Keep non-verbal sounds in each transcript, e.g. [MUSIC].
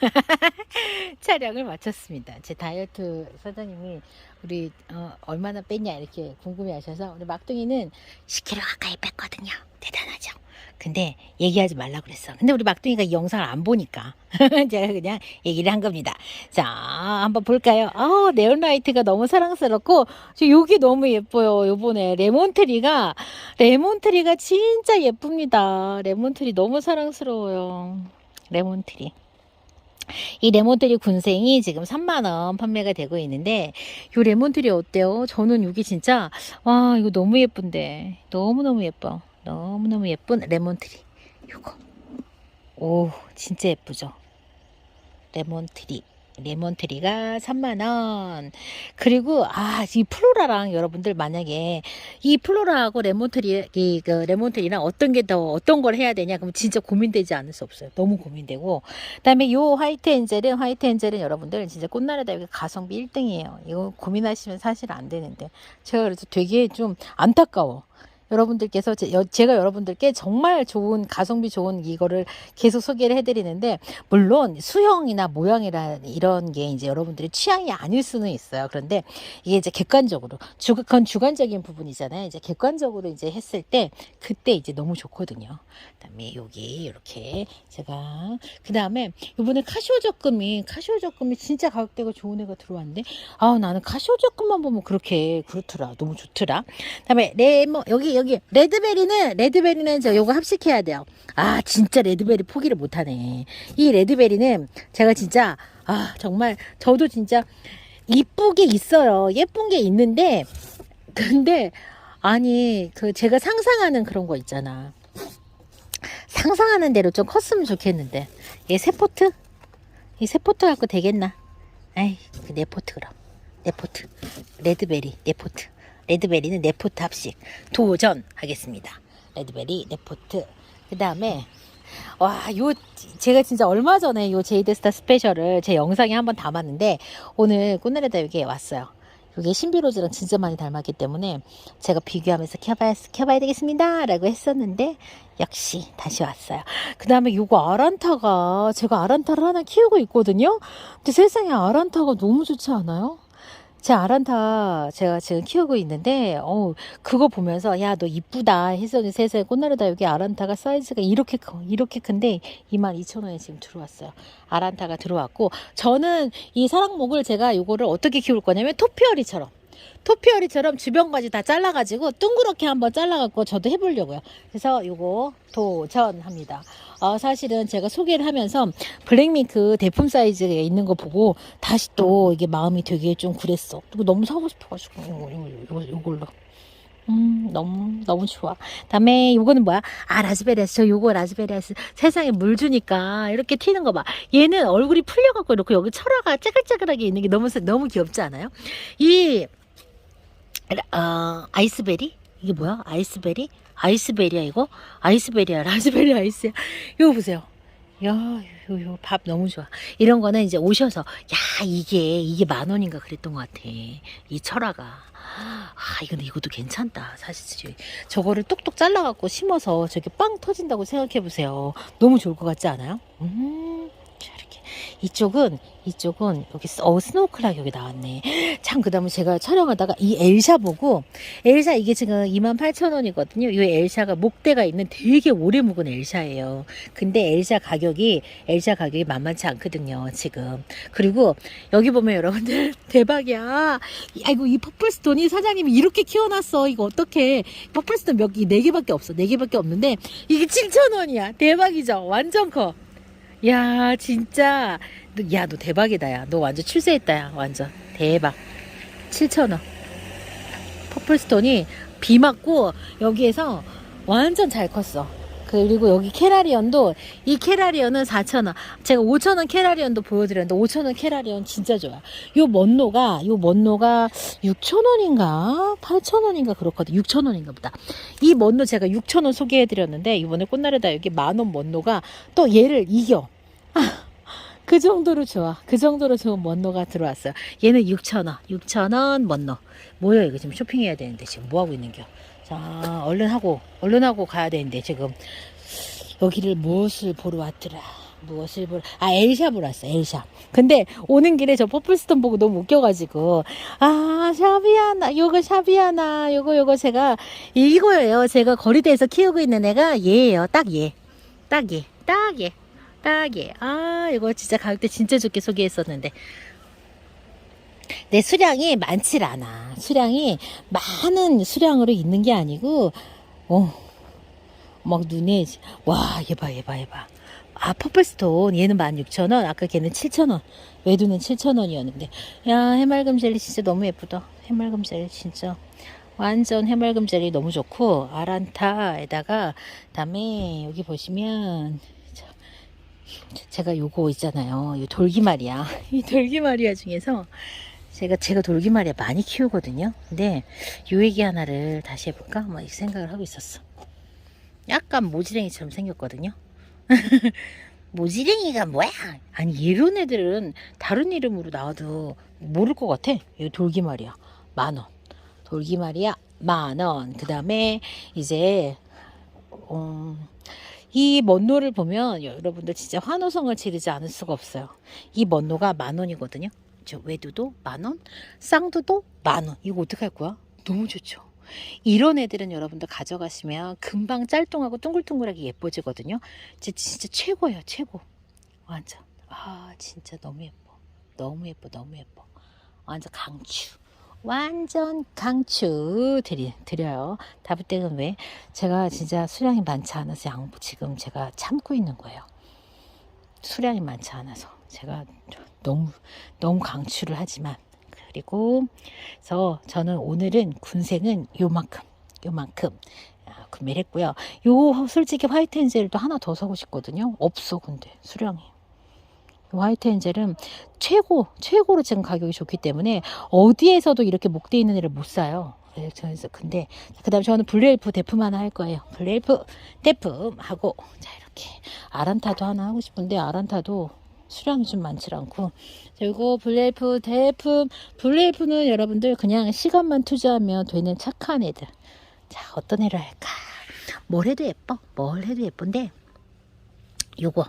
[LAUGHS] 촬영을 마쳤습니다. 제 다이어트 사장님이 우리 어, 얼마나 뺐냐 이렇게 궁금해 하셔서 우리 막둥이는 10kg 가까이 뺐거든요. 대단하죠. 근데 얘기하지 말라 그랬어. 근데 우리 막둥이가 이 영상을 안 보니까 [LAUGHS] 제가 그냥 얘기를 한 겁니다. 자, 한번 볼까요? 아, 네온라이트가 너무 사랑스럽고 저 여기 너무 예뻐요. 요번에 레몬트리가 레몬트리가 진짜 예쁩니다. 레몬트리 너무 사랑스러워요. 레몬트리. 이 레몬트리 군생이 지금 3만원 판매가 되고 있는데, 요 레몬트리 어때요? 저는 여기 진짜, 와, 이거 너무 예쁜데. 너무너무 예뻐. 너무너무 예쁜 레몬트리. 요거. 오, 진짜 예쁘죠? 레몬트리. 레몬트리가 3만원. 그리고, 아, 이 플로라랑 여러분들 만약에 이 플로라하고 레몬트리, 이, 그, 레몬트리랑 어떤 게 더, 어떤 걸 해야 되냐? 그럼 진짜 고민되지 않을 수 없어요. 너무 고민되고. 그 다음에 요 화이트 엔젤은, 화이트 엔젤은 여러분들 진짜 꽃나라다 여기 가성비 1등이에요. 이거 고민하시면 사실 안 되는데. 제가 그래서 되게 좀 안타까워. 여러분들께서 제, 여- 제가 여러분들께 정말 좋은 가성비 좋은 이거를 계속 소개를 해드리는데 물론 수형이나 모양이나 이런 게 이제 여러분들의 취향이 아닐 수는 있어요. 그런데 이게 이제 객관적으로 주 그건 주관적인 부분이잖아요. 이제 객관적으로 이제 했을 때 그때 이제 너무 좋거든요. 그다음에 여기 이렇게 제가 그다음에 이번에 카시오 적금이 카시오 적금이 진짜 가격대가 좋은 애가 들어왔는데 아 나는 카시오 적금만 보면 그렇게 그렇더라 너무 좋더라. 그다음에 레모 여기 여기 레드베리는 레드베리는 저 요거 합식해야 돼요. 아 진짜 레드베리 포기를 못하네. 이 레드베리는 제가 진짜 아 정말 저도 진짜 이쁘게 있어요. 예쁜 게 있는데 근데 아니 그 제가 상상하는 그런 거 있잖아. 상상하는 대로 좀 컸으면 좋겠는데 얘 세포트 이 세포트 갖고 되겠나? 아이 그 네포트 그럼 네포트 레드베리 네포트 레드베리는 네포트 합식 도전하겠습니다. 레드베리 네포트 그 다음에 와, 요, 제가 진짜 얼마 전에 요 제이드스타 스페셜을 제 영상에 한번 담았는데, 오늘 꽃날에다 여기에 왔어요. 이게 신비로즈랑 진짜 많이 닮았기 때문에 제가 비교하면서 켜봐야, 켜봐야 되겠습니다. 라고 했었는데, 역시 다시 왔어요. 그 다음에 요거 아란타가, 제가 아란타를 하나 키우고 있거든요? 근데 세상에 아란타가 너무 좋지 않아요? 제 아란타 제가 지금 키우고 있는데 어 그거 보면서 야 너 이쁘다 했더니 세상에 꽃나루다 여기 아란타가 사이즈가 이렇게 커 이렇게 큰데 22,000원에 지금 들어왔어요. 아란타가 들어왔고 저는 이 사랑목을 제가 요거를 어떻게 키울 거냐면 토피어리처럼 토피어리처럼 주변까지 다 잘라가지고 둥그렇게 한번 잘라갖고 저도 해보려고요. 그래서 요거 도전합니다. 어, 사실은 제가 소개를 하면서 블랙밍크 대품 사이즈에 있는 거 보고 다시 또 이게 마음이 되게 좀 그랬어. 너무 사고 싶어가지고 이거, 이거, 이걸로. 음, 너무, 너무 좋아. 다음에 요거는 뭐야? 아, 라즈베리아스. 저 요거 라즈베리아스. 세상에 물 주니까 이렇게 튀는 거 봐. 얘는 얼굴이 풀려갖고 이렇게 여기 철화가 째글째글하게 있는 게 너무, 너무 귀엽지 않아요? 이, 어, 아이스베리? 이게 뭐야? 아이스베리? 아이스베리야, 이거? 아이스베리야, 라즈베리 아이스야. 이거 보세요. 야, 요, 요, 밥 너무 좋아. 이런 거는 이제 오셔서, 야, 이게, 이게 만 원인가 그랬던 것 같아. 이 철화가. 아, 이건 이것도 괜찮다. 사실 저거를 똑똑 잘라갖고 심어서 저게 빵 터진다고 생각해보세요. 너무 좋을 것 같지 않아요? 음, 자, 이쪽은, 이쪽은, 여기, 스- 어, 스노우클락 여기 나왔네. 참, 그 다음에 제가 촬영하다가 이 엘샤 보고, 엘샤 이게 지금 28,000원이거든요. 이 엘샤가 목대가 있는 되게 오래 묵은 엘샤예요. 근데 엘샤 가격이, 엘샤 가격이 만만치 않거든요, 지금. 그리고 여기 보면 여러분들, [LAUGHS] 대박이야. 아이고, 이 퍼플스톤이 사장님이 이렇게 키워놨어. 이거 어떡해. 퍼플스톤 몇 개, 네 개밖에 없어. 네 개밖에 없는데, 이게 7,000원이야. 대박이죠? 완전 커. 야, 진짜. 너- 야, 너 대박이다, 야. 너 완전 출세했다, 야. 완전. 대박. 7,000원. 퍼플스톤이 비 맞고 여기에서 완전 잘 컸어. 그리고 여기 캐라리언도 이 캐라리언은 4,000원. 제가 5,000원 캐라리언도 보여드렸는데 5,000원 캐라리언 진짜 좋아. 요 먼노가 요 먼노가 6,000원인가 8,000원인가 그렇거든. 6,000원인가 보다. 이 먼노 제가 6,000원 소개해드렸는데 이번에 꽃나르다 여기 만원 먼노가 또 얘를 이겨. [LAUGHS] 그 정도로 좋아. 그 정도로 좋은 먼노가 들어왔어요. 얘는 6,000원. 6,000원 먼노. 뭐야 이거 지금 쇼핑해야 되는데 지금 뭐 하고 있는겨? 자, 얼른 하고 얼른 하고 가야 되는데 지금. 여기를 무엇을 보러 왔더라. 무엇을 보러 아 엘샤 보러 왔어 엘샤. 근데 오는 길에 저 퍼플스톤 보고 너무 웃겨가지고 아 샤비아나 요거 샤비아나 요거 요거 제가 이거예요. 제가 거리대에서 키우고 있는 애가 얘예요. 딱 얘 딱 얘 딱 얘 딱 얘 아 이거 진짜 가격대 진짜 좋게 소개했었는데 내 수량이 많질 않아. 수량이 많은 수량으로 있는 게 아니고 어 막 눈에 와 얘 봐 얘 봐 얘 봐. 아 퍼플스톤. 얘는 16,000원. 아까 걔는 7,000원. 외두는 7,000원이었는데. 야 해맑음 젤리 진짜 너무 예쁘다. 해맑음 젤리 진짜. 완전 해맑음 젤리 너무 좋고 아란타에다가 그다음에 여기 보시면 자, 제가 요거 있잖아요. 이 돌기말이야. [LAUGHS] 이 돌기말이야 중에서 제가 제가 돌기말이야 많이 키우거든요 근데 요 얘기 하나를 다시 해볼까 뭐이 생각을 하고 있었어 약간 모지랭이처럼 생겼거든요. [LAUGHS] 모지랭이가 뭐야? 아니 이런 애들은 다른 이름으로 나와도 모를 것 같아. 이 돌기말이야. 만 원. 돌기말이야. 만 원. 그 다음에 이제 음, 이 먼노를 보면 여러분들 진짜 환호성을 지르지 않을 수가 없어요. 이 먼노가 만 원이거든요. 저 외두도 만 원, 쌍두도 만 원. 이거 어떡할 거야? 너무 좋죠. 이런 애들은 여러분들 가져가시면 금방 짤뚱하고 둥글둥글하게 예뻐지거든요. 진짜, 진짜 최고예요, 최고. 완전. 아, 진짜 너무 예뻐. 너무 예뻐, 너무 예뻐. 완전 강추. 완전 강추 드리, 드려요. 다부댁은 왜? 제가 진짜 수량이 많지 않아서 양, 지금 제가 참고 있는 거예요. 수량이 많지 않아서. 제가 너무, 너무 강추를 하지만. 그리고 그래서 저는 오늘은 군생은 요만큼 요만큼 아, 구매를 했고요. 요 솔직히 화이트 엔젤도 하나 더 사고 싶거든요. 없어 근데 수량이. 요 화이트 엔젤은 최고 최고로 지금 가격이 좋기 때문에 어디에서도 이렇게 목대 있는 애를 못 사요. 그래서 근데 그다음 에 저는 블루엘프 대품 하나 할 거예요. 블루엘프 대품 하고 자 이렇게 아란타도 하나 하고 싶은데 아란타도 수량이 좀 많지 않고. 그리고 블레이프 대품 블레이프는 여러분들 그냥 시간만 투자하면 되는 착한 애들. 자 어떤 애를 할까? 뭘 해도 예뻐? 뭘 해도 예쁜데? 요거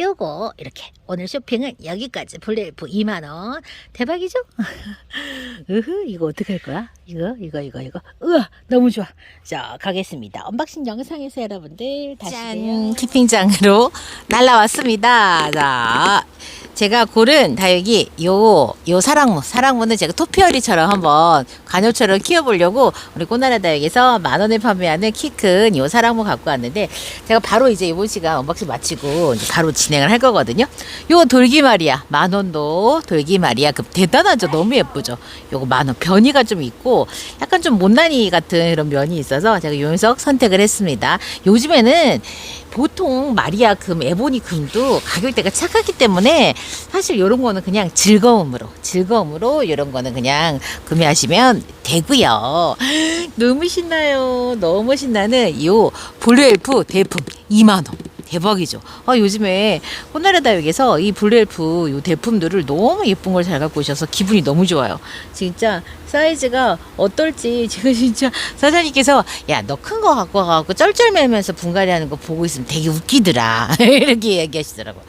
요거 이렇게 오늘 쇼핑은 여기까지 블레이프 2만원 대박이죠? [LAUGHS] 으흐 이거 어떻게 할 거야? 이거 이거 이거 이거 우와 너무 좋아 자 가겠습니다 언박싱 영상에서 여러분들 다시 짠 키핑장으로 [LAUGHS] 날라왔습니다 자 제가 고른 다육이 요, 요 사랑무. 사랑무는 제가 토피어리처럼 한번 관엽처럼 키워보려고 우리 꽃나라 다육에서 만 원에 판매하는 키 큰 요 사랑무 갖고 왔는데 제가 바로 이제 이번 시간 언박싱 마치고 바로 진행을 할 거거든요. 요 돌기말이야. 만 원도 돌기말이야. 그 대단하죠. 너무 예쁘죠. 요거 만 원. 변이가 좀 있고 약간 좀 못난이 같은 그런 면이 있어서 제가 요 녀석 선택을 했습니다. 요즘에는 보통 마리아 금, 에보니 금도 가격대가 착하기 때문에 사실 이런 거는 그냥 즐거움으로, 즐거움으로 이런 거는 그냥 구매하시면 되고요. [GASPS] 너무 신나요. 너무 신나는 요 블루엘프 대품 2만 원. 대박이죠. 아, 요즘에 호나라다육에서 이 블루엘프 요 대품들을 너무 예쁜 걸 잘 갖고 오셔서 기분이 너무 좋아요. 진짜 사이즈가 어떨지 [LAUGHS] 지금 진짜 사장님께서 야 너 큰 거 갖고 와갖고 쩔쩔매면서 분갈이 하는 거 보고 있으면 되게 웃기더라 [LAUGHS] 이렇게 얘기하시더라고.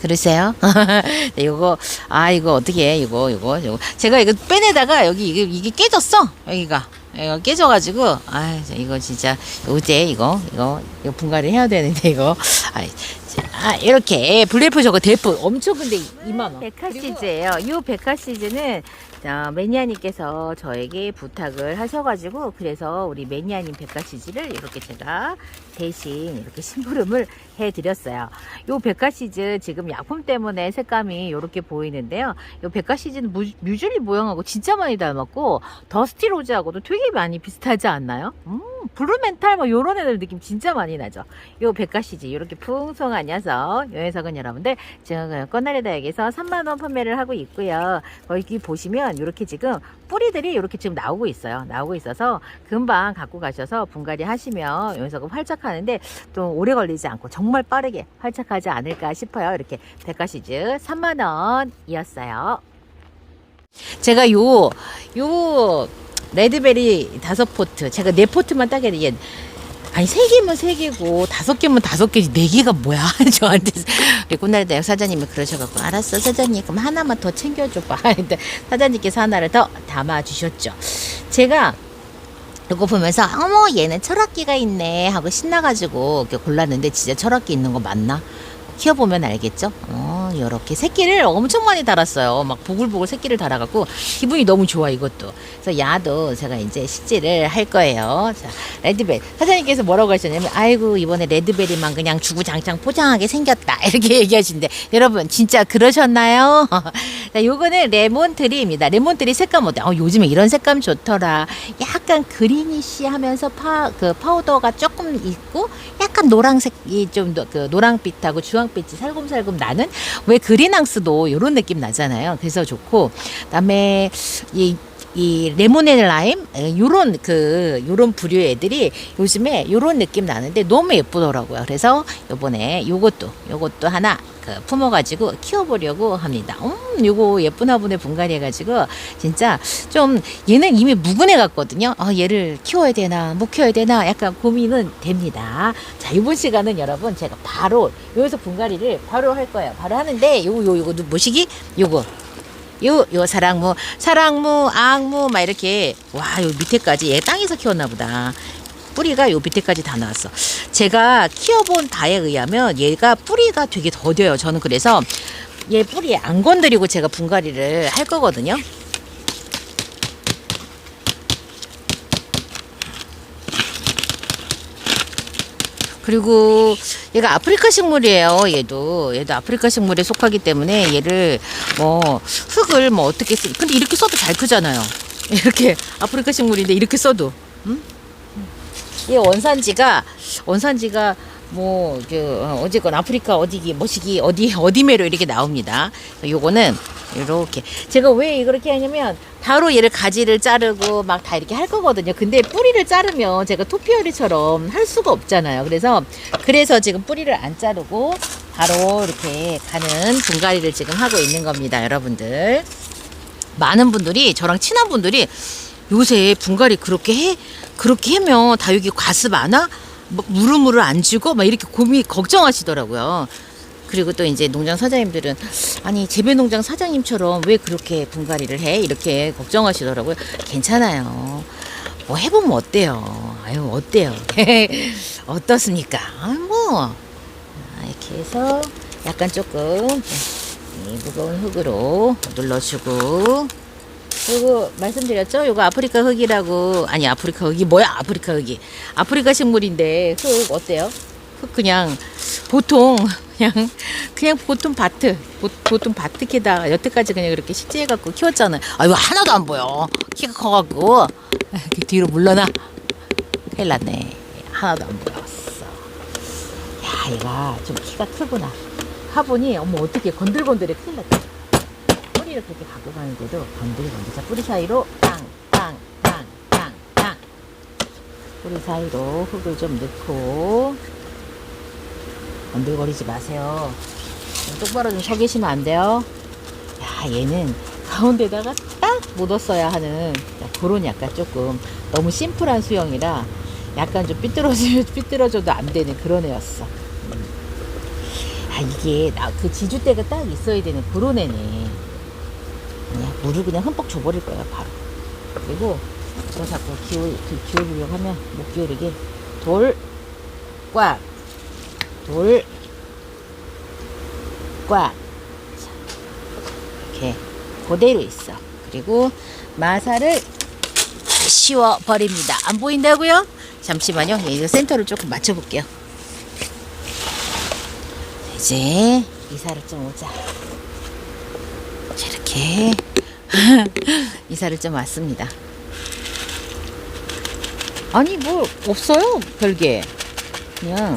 그러세요? [LAUGHS] 네, 이거 아 이거 어떻게 해 이거 이거 이거 제가 이거 빼내다가 여기 이게 이게 깨졌어 여기가 이거 깨져가지고 아 이거 진짜 어제 이거 이거 이거 분갈이 해야 되는데 이거 아, 아 이렇게 블레프 저거 대프 엄청 근데 2만 원. 백화 시즈예요. 이 백화 시즈는 어, 매니아님께서 저에게 부탁을 하셔가지고 그래서 우리 매니아님 백화시즈를 이렇게 제가 대신 이렇게 심부름을 해드렸어요. 요 백화시즈 지금 약품 때문에 색감이 이렇게 보이는데요. 요 백화시즈는 무, 뮤즐리 모양하고 진짜 많이 닮았고 더스티 로즈하고도 되게 많이 비슷하지 않나요? 음, 블루멘탈 뭐 요런 애들 느낌 진짜 많이 나죠. 요 백화시즈 이렇게 풍성한 녀석 요 녀석은 여러분들 지금 꽃나리다역에서 3만원 판매를 하고 있고요. 거기 보시면 이렇게 지금 뿌리들이 이렇게 지금 나오고 있어요. 나오고 있어서 금방 갖고 가셔서 분갈이 하시면 요 녀석은 활착하는데 또 오래 걸리지 않고 정말 빠르게 활착하지 않을까 싶어요. 이렇게 백화시즈 3만원이었어요. 제가 요, 요, 레드베리 다섯 포트, 제가 네 포트만 따게 돼. 아니 세 개면 세 개고 다섯 개면 다섯 개지. 네 개가 뭐야? [LAUGHS] 저한테. 우리 꽃날 대학 사장님이 그러셔갖고 알았어 사장님. 그럼 하나만 더 챙겨줘봐. [LAUGHS] 근데 사장님께서 하나를 더 담아주셨죠. 제가 이거 보면서 어머 얘는 철학기가 있네 하고 신나가지고 이렇게 골랐는데 진짜 철학기 있는 거 맞나? 키워보면 알겠죠? 어, 요렇게 새끼를 엄청 많이 달았어요. 막 보글보글 새끼를 달아갖고 기분이 너무 좋아, 이것도. 그래서 야도 제가 이제 식재를 할 거예요. 자, 레드벨. 사장님께서 뭐라고 하셨냐면, 아이고, 이번에 레드벨이만 그냥 주구장창 포장하게 생겼다. [LAUGHS] 이렇게 얘기하시는데, 여러분, 진짜 그러셨나요? [LAUGHS] 자, 요거는 레몬트리입니다. 레몬트리 색감 어때? 어, 요즘에 이런 색감 좋더라. 약간 그리니시 하면서 파, 그 파우더가 조금 있고, 약간 노란색이 좀 그 노랑빛하고 주황빛이 살금살금 나는 왜 그린항스도 이런 느낌 나잖아요. 그래서 좋고 그다음에 이 이 레모네 라임 에, 요런 그 요런 부류 애들이 요즘에 요런 느낌 나는데 너무 예쁘더라고요. 그래서 요번에 요것도 요것도 하나 그 품어 가지고 키워 보려고 합니다. 음, 요거 예쁜 화분에 분갈이해 가지고 진짜 좀 얘는 이미 묵은 애 같거든요. 아, 얘를 키워야 되나 못 키워야 되나 약간 고민은 됩니다. 자, 이번 시간은 여러분 제가 바로 여기서 분갈이를 바로 할 거예요. 바로 하는데 요거 요 요거 뭐시기? 요거 요, 요 사랑무, 사랑무, 앙무, 막 이렇게, 와, 요 밑에까지 얘 땅에서 키웠나 보다. 뿌리가 요 밑에까지 다 나왔어. 제가 키워본 바에 의하면 얘가 뿌리가 되게 더뎌요. 저는 그래서 얘 뿌리에 안 건드리고 제가 분갈이를 할 거거든요. 그리고 얘가 아프리카 식물이에요. 얘도 얘도 아프리카 식물에 속하기 때문에 얘를 뭐 흙을 뭐 어떻게 쓰? 근데 이렇게 써도 잘 크잖아요. [LAUGHS] 이렇게 아프리카 식물인데 이렇게 써도. 음? 얘 원산지가 원산지가 뭐그 어쨌건 아프리카 어디기 뭐시기 어디 어디매로 이렇게 나옵니다. 요거는 이렇게 제가 왜 이렇게 하냐면 바로 얘를 가지를 자르고 막 다 이렇게 할 거거든요. 근데 뿌리를 자르면 제가 토피어리처럼 할 수가 없잖아요. 그래서 그래서 지금 뿌리를 안 자르고 바로 이렇게 가는 분갈이를 지금 하고 있는 겁니다, 여러분들. 많은 분들이 저랑 친한 분들이 요새 분갈이 그렇게 해 그렇게 하면 다 여기 과습 안 와? 뭐 무르무르 안 주고 막 이렇게 고민 걱정하시더라고요. 그리고 또 이제 농장 사장님들은 아니 재배 농장 사장님처럼 왜 그렇게 분갈이를 해 이렇게 걱정하시더라고요. 괜찮아요. 뭐 해보면 어때요? 아유 어때요? [LAUGHS] 어떻습니까? 아뭐 아, 이렇게 해서 약간 조금 이 무거운 흙으로 눌러주고 그리고 말씀드렸죠? 요거 아프리카 흙이라고 아니 아프리카 흙이 뭐야 아프리카 흙이 아프리카 식물인데 흙 어때요? 흙 그냥 보통 그냥 그냥 보통 밭을 보, 보통 밭에다가 여태까지 그냥 그렇게 식재해 갖고 키웠잖아요. 아 이거 하나도 안 보여. 키가 커갖고 이렇게 뒤로 물러나. 큰일 났네. 하나도 안 보였어. 야 얘가 좀 키가 크구나. 화분이 어머 어떻게 건들건들해 큰일 났다. 뿌리를 그렇게 갖고 가는 데도 건들건들. 자 뿌리 사이로 땅 땅 땅 땅 땅 뿌리 사이로 흙을 좀 넣고 건들거리지 마세요. 좀 똑바로 좀 서 계시면 안 돼요. 야, 얘는 가운데다가 딱 묻었어야 하는 야, 그런 약간 조금 너무 심플한 수영이라 약간 좀 삐뚤어지면 [LAUGHS] 삐뚤어져도 안 되는 그런 애였어. 음. 아, 이게 나 그 지주대가 딱 있어야 되는 그런 애네. 그냥 물을 그냥 흠뻑 줘버릴 거야, 바로. 그리고 저 자꾸 기울, 그 기울이려고 하면 못 기울이게 돌, 꽉, 돌, 꽉. 자, 이렇게 그대로 있어. 그리고 마사를 씌워 버립니다. 안 보인다고요? 잠시만요. 예, 이거 센터를 조금 맞춰 볼게요. 이제 이사를 좀 오자. 자, 이렇게. [LAUGHS] 이사를 좀 왔습니다. 아니 뭐 없어요 별게. 그냥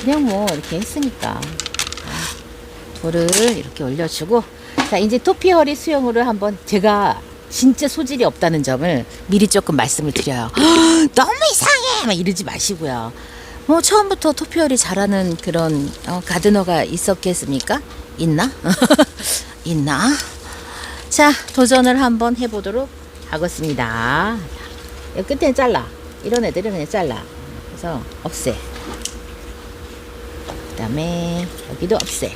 그냥 뭐 이렇게 했으니까. 자, 돌을 이렇게 올려주고. 자 이제 토피허리 수영으로 한번 제가 진짜 소질이 없다는 점을 미리 조금 말씀을 드려요. [GASPS] 너무 이상해! 막 이러지 마시고요. 뭐 처음부터 토피허리 잘하는 그런 어, 가드너가 있었겠습니까? 있나 [LAUGHS] 있나 자 도전을 한번 해보도록 하겠습니다 자, 끝에 잘라 이런 애들은 그냥 잘라 그래서 없애. 그 다음에 여기도 없애.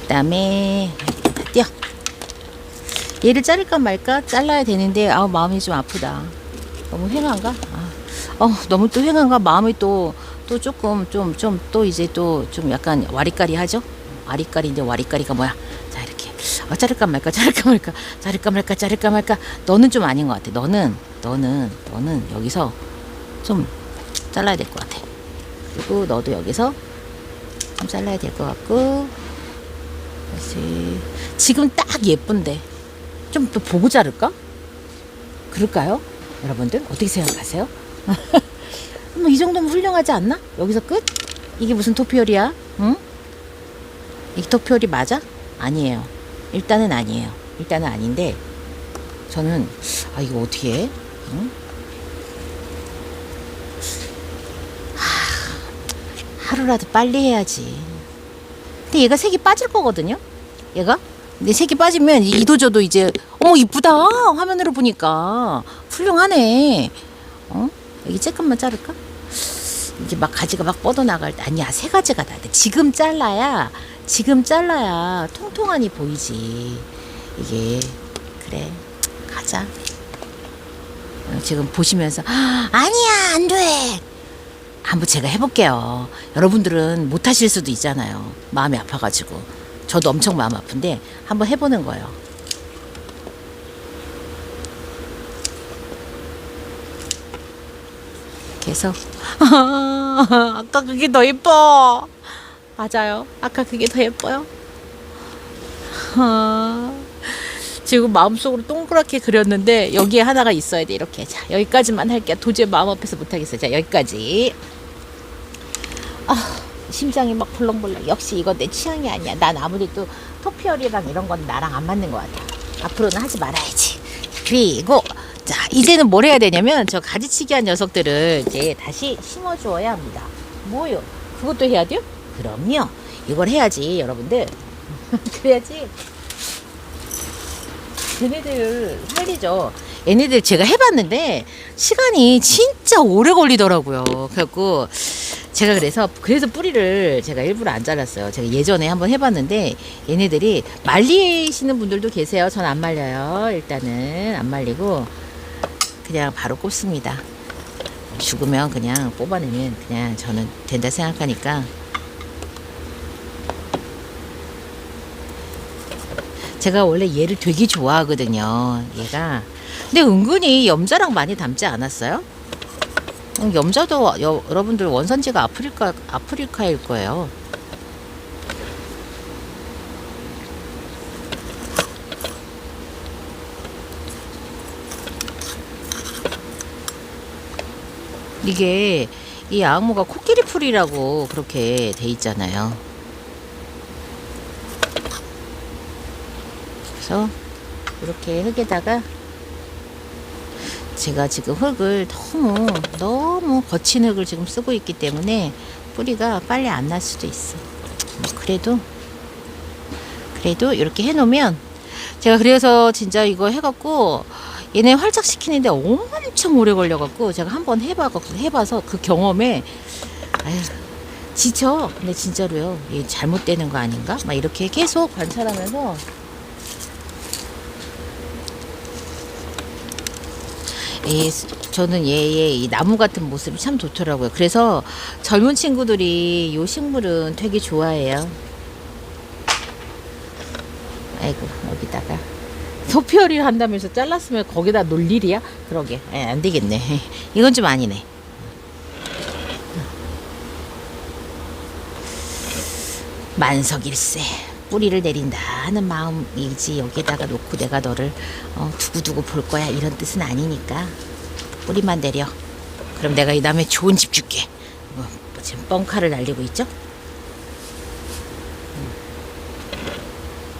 그 다음에 띄어. 얘를 자를까 말까 잘라야 되는데 아우 마음이 좀 아프다. 너무 횡한가? 아, 어 너무 또 횡한가? 마음이 또 또 조금 좀 좀 또 이제 또 좀 약간 와리까리 하죠? 와리까리인데 와리까리가 뭐야? 자 이렇게 어, 자를까 말까 자를까 말까 자를까 말까 자를까 말까 너는 좀 아닌 것 같아. 너는 너는 너는 여기서 좀 잘라야 될 것 같아. 그리고 너도 여기서 좀 잘라야 될 것 같고 다시 지금 딱 예쁜데 좀 또 보고 자를까? 그럴까요? 여러분들 어떻게 생각하세요? [LAUGHS] 뭐 이 정도면 훌륭하지 않나? 여기서 끝? 이게 무슨 토피오리야? 응? 이 토피오리 맞아? 아니에요. 일단은 아니에요. 일단은 아닌데 저는 아 이거 어떻게 해? 응? 하, 하루라도 빨리 해야지. 근데 얘가 색이 빠질 거거든요. 얘가 근데 색이 빠지면 이- 이도저도 이제 어머 이쁘다 화면으로 보니까 훌륭하네. 어 여기 조금만 자를까? 이제 막 가지가 막 뻗어 나갈 때 아니야 세 가지가 다 돼. 지금 잘라야 지금 잘라야 통통하니 보이지. 이게 그래 가자. 어, 지금 보시면서 "아, 아니야 안 돼. 한번 제가 해볼게요. 여러분들은 못 하실 수도 있잖아요. 마음이 아파가지고. 저도 엄청 마음 아픈데 한번 해보는 거예요. 그래서 아까 그게 더 예뻐. 맞아요. 아까 그게 더 예뻐요. 아, 지금 마음속으로 동그랗게 그렸는데 여기에 하나가 있어야 돼 이렇게. 자 여기까지만 할게요. 도저히 마음 앞에서 못 하겠어요. 자 여기까지. 아 심장이 막 벌렁벌렁. 역시 이거 내 취향이 아니야. 난 아무래도 토피얼이랑 이런 건 나랑 안 맞는 것 같아. 앞으로는 하지 말아야지. 그리고 자 이제는 뭘 해야 되냐면 저 가지치기한 녀석들을 이제 다시 심어 주어야 합니다 뭐요 그것도 해야 돼요? 그럼요 이걸 해야지 여러분들 [LAUGHS] 그래야지 걔네들 살리죠. 얘네들 제가 해봤는데 시간이 진짜 오래 걸리더라고요. 그래갖고 제가 그래서 그래서 뿌리를 제가 일부러 안 잘랐어요. 제가 예전에 한번 해봤는데 얘네들이 말리시는 분들도 계세요. 전 안 말려요. 일단은 안 말리고 그냥 바로 꼽습니다. 죽으면 그냥 뽑아내면 그냥 저는 된다 생각하니까 제가 원래 얘를 되게 좋아하거든요. 얘가. 근데 은근히 염자랑 많이 닮지 않았어요? 음, 염자도 여, 여러분들 원산지가 아프리카 아프리카일 거예요. 이게 이 아모가 코끼리 풀이라고 그렇게 돼 있잖아요. 그래서 이렇게 흙에다가 제가 지금 흙을 너무 너무 거친 흙을 지금 쓰고 있기 때문에 뿌리가 빨리 안 날 수도 있어. 뭐 그래도 그래도 이렇게 해놓으면 제가 그래서 진짜 이거 해갖고 얘네 활짝 시키는데 엄청 오래 걸려갖고 제가 한번 해봐갖고 해봐서 그 경험에 아휴 지쳐. 근데 진짜로요. 얘 잘못되는 거 아닌가? 막 이렇게 계속 관찰하면서 이 저는 얘의 이 나무 같은 모습이 참 좋더라고요. 그래서 젊은 친구들이 이 식물은 되게 좋아해요. 아이고 여기다가 소피어리를 한다면서 잘랐으면 거기다 놀 일이야? 그러게. 에, 안 되겠네. 이건 좀 아니네. 만석일세. 뿌리를 내린다 하는 마음이지. 여기다가 놓고 내가 너를 어, 두고두고 볼 거야. 이런 뜻은 아니니까. 뿌리만 내려. 그럼 내가 이 다음에 좋은 집 줄게. 뭐, 뭐 지금 뻥카를 날리고 있죠? 음.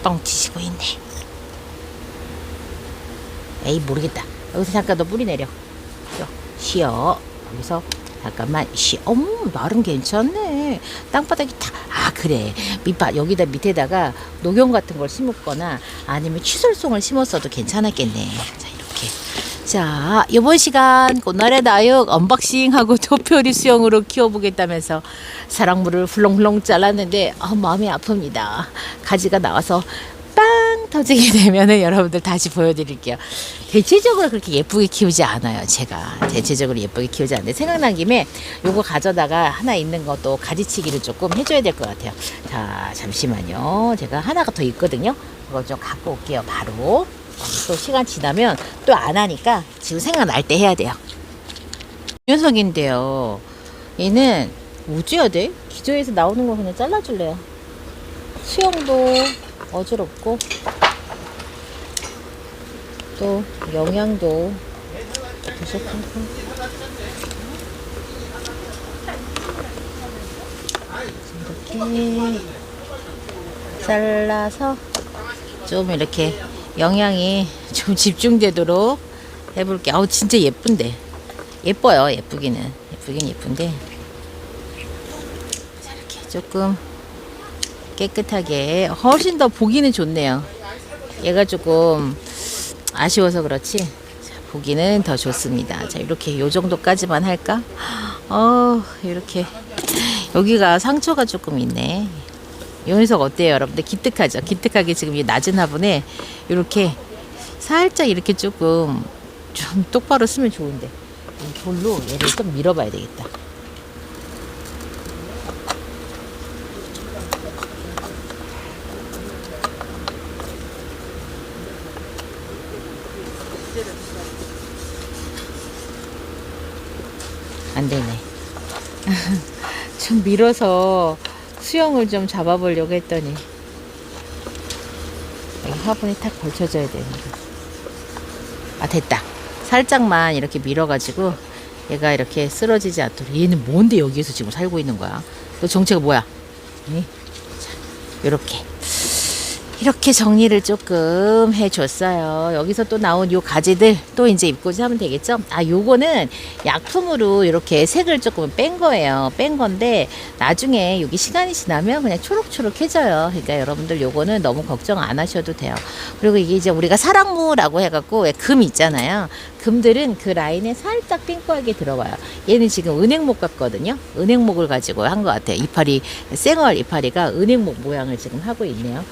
뻥치시고 있네 에이 모르겠다. 여기서 잠깐 너 뿌리 내려. 쉬어. 쉬어. 여기서 잠깐만 쉬 어머 나름 괜찮네. 땅바닥이 탁아 그래. 밑바 여기다 밑에다가 녹용 같은 걸 심었거나 아니면 취설송을 심었어도 괜찮았겠네. 자 이렇게. 자, 이번 시간 꽃날의 나육 언박싱하고 [LAUGHS] 도표리 수영으로 키워보겠다면서 사랑물을 훌렁훌렁 잘랐는데 아, 마음이 아픕니다. 가지가 나와서 빵 터지게 [LAUGHS] 되면은 여러분들 다시 보여드릴게요. 대체적으로 그렇게 예쁘게 키우지 않아요. 제가 대체적으로 예쁘게 키우지 않는데 생각난 김에 요거 가져다가 하나 있는 것도 가지치기를 조금 해줘야 될 것 같아요. 자 잠시만요. 제가 하나가 더 있거든요. 그거 좀 갖고 올게요. 바로 또 시간 지나면 또 안 하니까 지금 생각날 때 해야 돼요. 녀석인데요. 얘는 우지야 돼? 기저에서 나오는 거 그냥 잘라줄래요. 수영도 어지럽고 또 영양도 부족하고 이렇게 잘라서 좀 이렇게 영양이 [LAUGHS] 좀 집중되도록 해볼게. 아우 진짜 예쁜데 예뻐요. 예쁘기는 예쁘긴 예쁜데 자, 이렇게 조금 깨끗하게 훨씬 더 보기는 좋네요. 얘가 조금 아쉬워서 그렇지. 자, 보기는 더 좋습니다. 자, 이렇게 요 정도까지만 할까? 어, 이렇게 여기가 상처가 조금 있네. 요 녀석 어때요, 여러분들? 기특하죠? 기특하게 지금 이 낮은 화분에 이렇게 살짝 이렇게 조금 좀 똑바로 쓰면 좋은데 이 돌로 얘를 좀 밀어봐야 되겠다. 안 되네. [LAUGHS] 좀 밀어서 수영을 좀 잡아보려고 했더니 여기 화분이 탁 걸쳐져야 되는데. 아 됐다. 살짝만 이렇게 밀어가지고 얘가 이렇게 쓰러지지 않도록 얘는 뭔데 여기에서 지금 살고 있는 거야? 너 정체가 뭐야? 요렇게 이렇게 정리를 조금 해줬어요. 여기서 또 나온 요 가지들 또 이제 입고자 하면 되겠죠? 아, 요거는 약품으로 이렇게 색을 조금 뺀 거예요. 뺀 건데 나중에 여기 시간이 지나면 그냥 초록초록해져요. 그러니까 여러분들 요거는 너무 걱정 안 하셔도 돼요. 그리고 이게 이제 우리가 사랑무라고 해갖고 왜금 있잖아요. 금들은 그 라인에 살짝 핑크하게 들어와요. 얘는 지금 은행목 같거든요. 은행목을 가지고 한 것 같아요. 이파리 생얼 이파리가 은행목 모양을 지금 하고 있네요.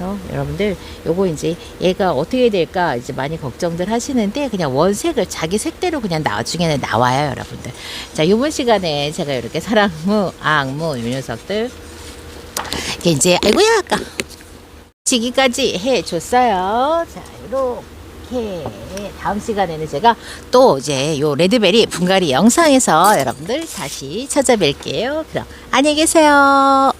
그래서 여러분들 요거 이제 얘가 어떻게 될까 이제 많이 걱정들 하시는데 그냥 원색을 자기 색대로 그냥 나중에는 나와요 여러분들. 자 요번 시간에 제가 이렇게 사랑무 악무 이 녀석들 이제 아이고야 아까 지기까지 해줬어요. 자 이렇게 다음 시간에는 제가 또 이제 요 레드베리 분갈이 영상에서 여러분들 다시 찾아뵐게요. 그럼 안녕히 계세요